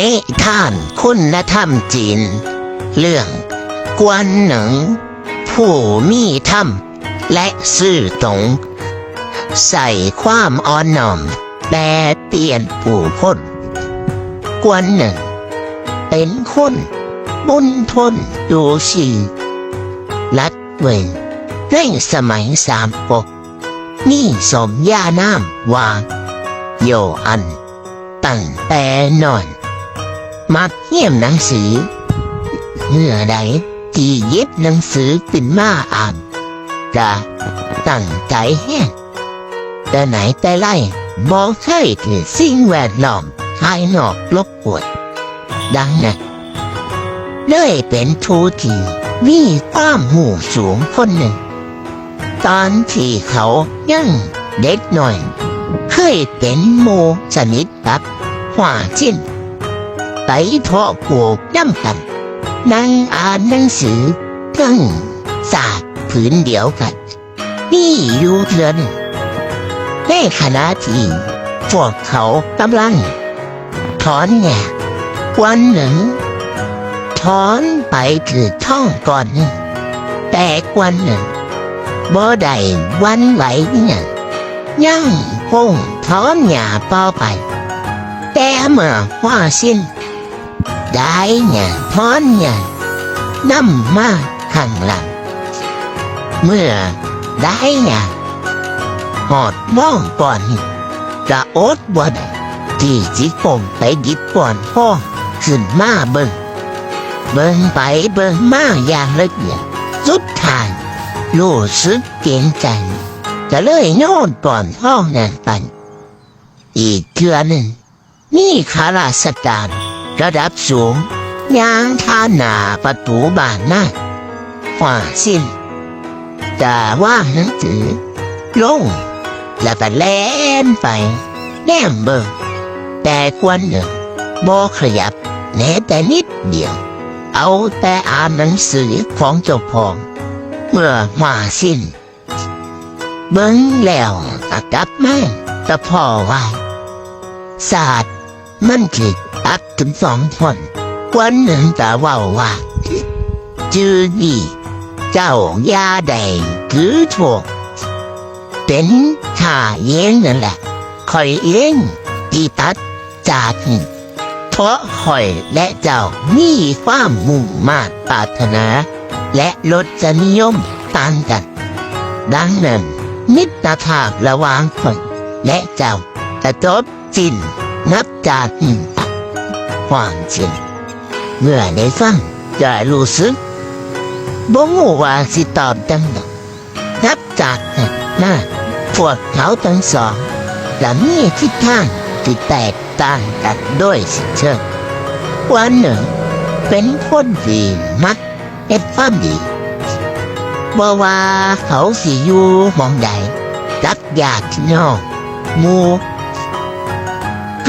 นิทานคุณธรรมจีน เรื่อง กวนหนึ่ง ผู้มีธรรม และซื่อตรง ใส่ความอ่อนน้อมแต่เปลี่ยนผู้คนกวนหนึ่ง เป็นคนบุญทนดูสีลัดเวนในสมัยสามปก นี่สมญานามว่าโยอันตั้งแต่นอน มาเยี่ยมหนังสือ เมื่อใดที่หยิบหนังสือขึ้นมาอ่านจะตั้งใจแห้งแต่ไหนแต่ไรบอกเคยถือสิ่งแวดล้อมภายนอกรบกวนดังนั้นเลยเป็นทูที่มีความหูสูงคนหนึ่ง ตอนที่เขายังเด็กหน่อย เคยเป็นโมสนิทกับหัวจิ้น ไปพาะปลูกน้ำกัน นั่งอ่านหนังสือทั้งศาสตร์ผืนเดียวกัน นี่อยู่เทือนในขณะที่พวกเขากำลัง ถอนแงะวันหนึ่ง ถอนไปถือท่องก่อน แต่วันหนึ่งบ่ได้วันไหวเนี่ยยังคงถอนหญ้าต่อไป แต่เมื่อว่าสิ้น ได้เนี่ยถอนเนี่ยนำมาข้างหลัง เมื่อได้เนี่ยหอดมองก่อนกระโอดบ่ได้ที่จิคงไปหยิบก่อนพ่อขึ้นมาเบิ่งเบิ่งไปเบิ่งมาอย่างละเอียดสุดท้ายรู้สึกเกรงใจจะเลยโน่นก่อนพ่อนั่นไปอีกเทือหนึ่งนี่ข้าราชการ ระดับสูงยางท่าหนาประตูบ้านนั่นว่าสิ้นแต่ว่าหนังสือลงแล้วก็แล่นไปแนมเบิงแต่ควนหนึ่งบอขยับแม้แต่นิดเดียว เอาแต่อ่านหนังสือของเจ้าของเมื่อมาสิ้น เบิ้งแล้วก็กลับมาแต่พ่อว่าศาสตร์ มันคืออัดถึงสองคนวันหนึ่งแต่ว่าว่าจือนี่เจ้ายาแดงคือถูกเป็นข้าเองนั่นแหละคอยเองที่ตัดจากนี่เพราะคอยและเจ้ามีความมุ่งมาตรปรารถนา และลดจนิยมต่างกัน ดังนั้นมิตรภาพระหว่างคนและเจ้าจะจบสิ้น นับจากนี้ไปความจริงเมื่อได้ฟังจะรู้สึกบ่งูว่าสิตอบจังดอกนับจากนั้นนะพวกเขาทั้งสองจะมีทิศทางที่แตกต่างกันด้วยสิเชิงวันหนึ่งเป็นคนดีมักเอ็ดความดีบ่ว่าเขาสิอยู่มองใดรักญาติพี่น้องมู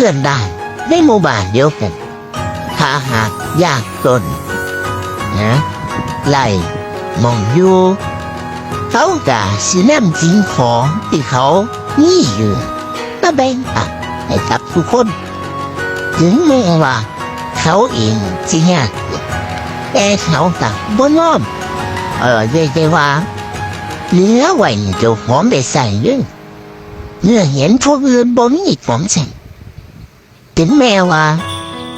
พื่อนได้ในหมู่บ้านเดียวกันถ้าหากยากจนนะไล่มองอยู่เขากะสินำสิ่งของที่เขามีอยู่มาแบ่งปันให้กับทุกคน ถึงแม้ว่า เขาเองสิยากแต่เขาต่างบ่ยอมเออเรียกได้ว่าเหลือไว้ให้เจ้าของได้ใส่ด้อเมื่อเห็นพวกอื่นบ่มีของใส่ ถึงแม้ว่า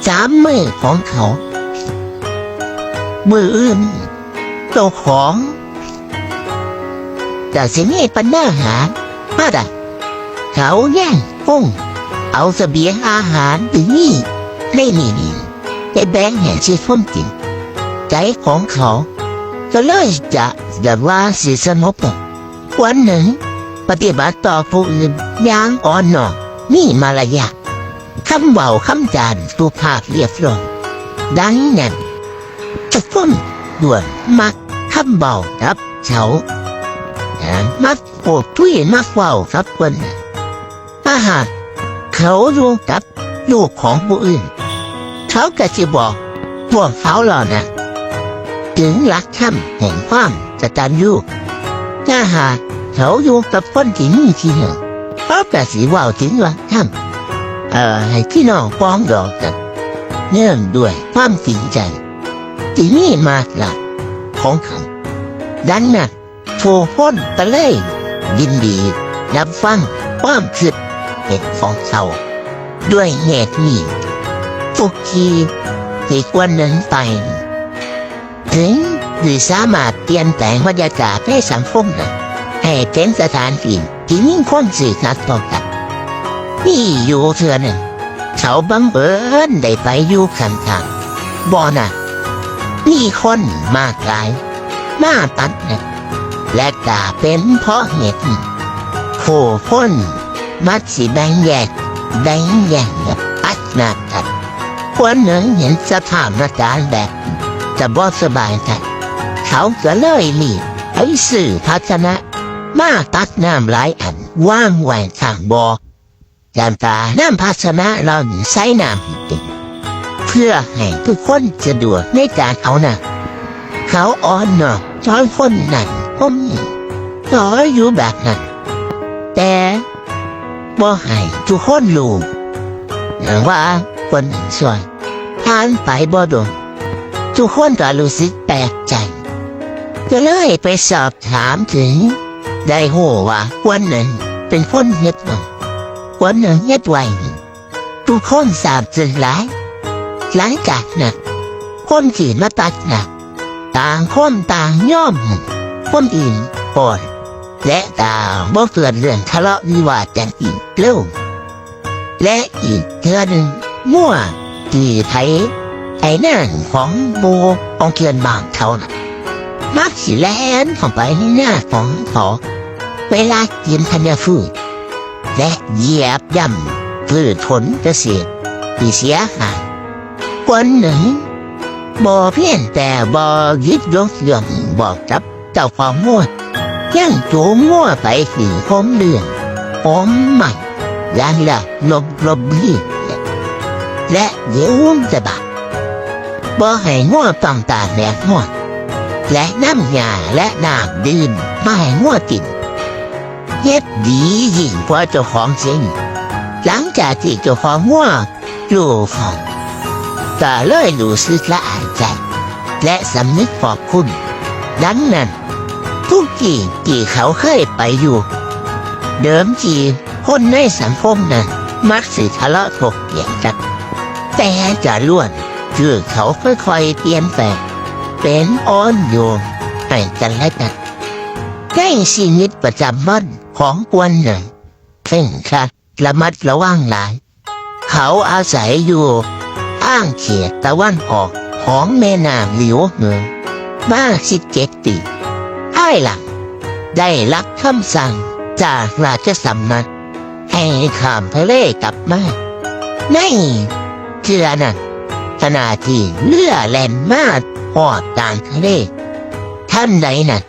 สามมือของเขา มืออื่นเจ้าของจะสิมีปัญหาหามาได้เขาแย่งคงเอาเสบียงอาหารถึงนี่ในนี่นี่ไปแบ่งให้ชีพมกินใจของเขา ก็เลยจะแบบว่าสิสงบวันหนึ่ง ปฏิบัติต่อผู้อื่นอย่างอ่อนน้อมมีมารยาท คำเบาคำจานสุภาพเรียบร้อยดังนั้นทุกคนด่วนมักคำเบาครับเขานะมักโปดทุยมักเบาครับคนถ้าหากเขารู้กับลูกของผู้อื่น เขาก็จะบอกพวกเขาเหล่านั้นถึงหลักธรรมแห่งความกตัญญูถ้าหากเขาอยู่กับคนที่มีที่หนึ่งเขาก็สิเว่าถึงหลักธรรม เอ่อให้พี่น้องฟ้องดอกกัน เนื่องด้วยความจริงใจที่นี่มาหลักของเขาดังนั้นโชพ้นตะเล่งยินดีรับฟังความคิดเห็นของเขาด้วยเหตุนี้ทุกทีที่ควรนั้นไป ถึงหรือสามารถเปลี่ยนแปลงบรรยากาศให้สังคมนั้นให้เป็นสถานที่ที่มีคนสื่อสารต่อกัน นี่อยู่เถื่อหนึ่งเขาบังเอิญได้ไปอยู่ข้างทางบ่อน่ะมีคนมากหลายมาตัดเนี่ยและกาเป็นเพราะเหตุนี้ผู้นมักสิแบงแยกแบงแย่ปัดหนากันคนหนึ่งเห็นสถานการณ์แบบจะบ่สบายใจเขาก็เลยรีบไปสื่อพัฒนะมาตัดน้ำหลายอันว่างไว้ข้างบ่อ จามตาน้ำภาชนะเราใช้น้ำให้เต็มเพื่อให้ทุกคนสะดวกในการเอาน่ะเขาอ่อนเนาะจอยคนนั้นผมจอยออยู่แบบนั้น แต่บ่ให้ทุกคนรู้อย่างว่าคนหนึ่งส่วนผ่านไปบ่โดนทุกคนก็รู้สึกแปลกใจก็เลยไปสอบถามถึง ได้หูว่าคนหนึ่งเป็นคนเฮ็ดบ่ คนหนึ่งเฮ็ดไว้ทุกคนทราบจึงหลายหลังจากนั้นคนที่มาตัดนะต่างคนต่างย่อม คนอื่นก่อนและต่างบ่เกิดเรื่องทะเลาะวิวาทกันอีกเร็วและอีกเทือนึงมั่วที่ไทยไอ้นั่นของโบของเกียนบางเขานะมักสิแลนเข้าไปในหน้าของเขาเวลากินธัญพืช และเหยียบย่ำพืชผลเกษตรที่เสียหายคนหนึ่งบ่เพียงแต่บ่ยึดยกเรื่องบอกจับเจ้าของมั่วยังจูงมั่วไปสื่อมเรื่องผมใหม่ยันละลบลบลีและเดี๋ยวจะบาบ่ให้ง่วต้องตาแหลกง่วและน้ำยาและน้ำดื่มไม่ให้ง่วกิน เย็บดียิ่งกว่าเจ้าของจริงหลังจากที่เจ้าของง่วอยู่ phòng ก็เลยรู้สึกละอายใจ และสำนึกขอบคุณ ดังนั้น ทุกที่ที่เขาเคยไปอยู่ เดิมทีคนในสังคมนั้นมักสิทะเลาะถกเถียงกันแต่จะล้วนคือเขาค่อยๆเปลี่ยนแปลงเป็นอ่อนโยนให้กันและกันในชีวิตประจำวัน ของกวนหนึ่งเพ่งครัดระมัดระวังหลาย เขาอาศัยอยู่อ้างเขตตะวันออกของแม่น้ำหลิวเหนือมาสิเจ็ดปีภายหลังได้รับคำสั่งจากราชสำนักให้ขามทะเลกลับมาในเชือนั้นขณะที่เรือแล่นมาหอดกลางทะเลท่านใดนั้น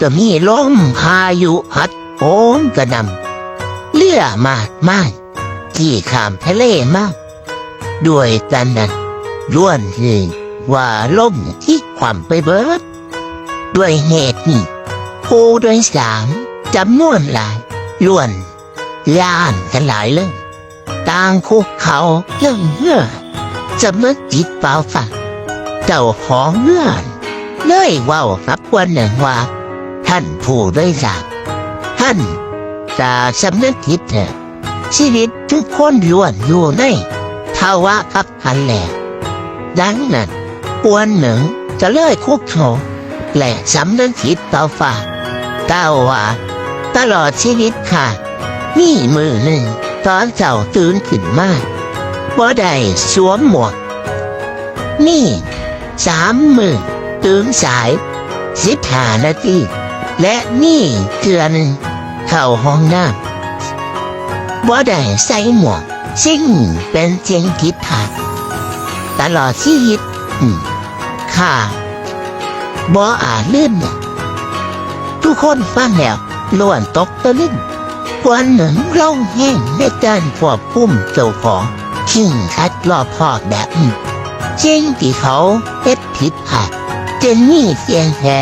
จะมีลมพายุพัด โหมกระนำเรือมาดไม้ที่ขามทะเลมาก ด้วยกันนั้นล้วนคือว่าล่มที่ความไปเบิด ด้วยเหตุนี้ผู้โดยสารจำนวนหลายล้วนย่านกันหลายเลยต่างคุกเขาเรื่องเงื่อจะมึกจิตเปล่าฝังเจ้าของเงื่อนเลยว่ากับวันหนึ่งว่า ท่านผู้โดยสาร นจะสำนึกผิดเถอะชีวิตทุกคนล้วนอยู่ในภาวะขับขันแหลกดังนั้นควรหนึ่งจะเลื่อยคุกเขาและสำนึกผิดต่อฝ่าเก้าว่าตลอดชีวิตค่ะมีมือหนึ่งตอนเจ้าตื่นขึ้นมาบ่ได้สวมหมวกนี่สามมือตื่นสายสิบห้านาทีและนี่เทือหนึง เข้าห้องน้ำบ่ได้ใส่หมวกซึ่งเป็นเสียงผิดพลาดตลอดชีวิตอืมข้าบ่อาจลืมเนี่ยทุกคนฟังแล้วล้วนตกตะลึงวันหนึ่งร้องแห้งในการควบคุมเจ้าของขิงคัดรอบพอแบบนี้เจ้งที่เขาเฮ็ดผิดพลาดเจนนี่เสียงแท้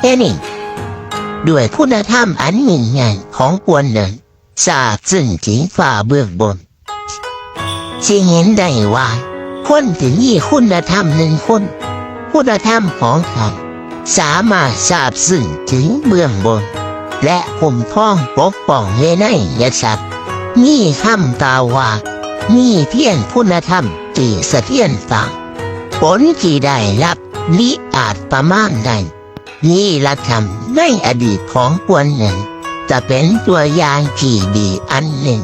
แค่นี้ ด้วยคุณธรรมอันยิ่งใหญ่ของกวนหนึ่งทราบซึ่งถึงฝ่าเบื้องบนจึงเห็นได้ว่าคนที่มีคุณธรรมหนึ่งคนคุณธรรมของเขาสามารถทราบซึ้งถึงเบื้องบน และคุมครองปกป้องเวไนยศัตร์มีคำกล่าวว่ามีเพียงคุณธรรมที่เสถียรต่างผลที่ได้รับลิอาจประมาณใด นี่ละธรรมในอดีตของควนหนึ่งจะเป็นตัวอย่างที่ดีอันหนึ่ง